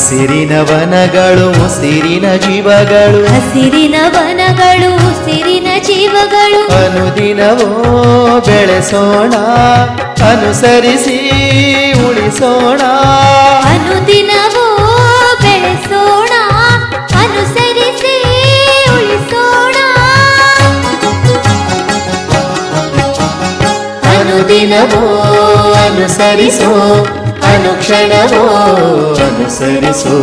ಹಸಿರಿನ ವನಗಳು ಉಸಿರಿನ ಜೀವಗಳು. ಹಸಿರಿನ ವನಗಳು ಉಸಿರಿನ ಜೀವಗಳು. ಅನುದಿನವೋ ಬೆಳೆಸೋಣ ಅನುಸರಿಸಿ ಉಳಿಸೋಣ. ಅನುದಿನವೂ ಬೆಳೆಸೋಣ ಅನುಸರಿಸಿ ಉಳಿಸೋಣ. ಅನುದಿನವೋ ಅನುಸರಿಸೋ ಅನುಕ್ಷಣವೋ ಅನುಸರಿಸೋ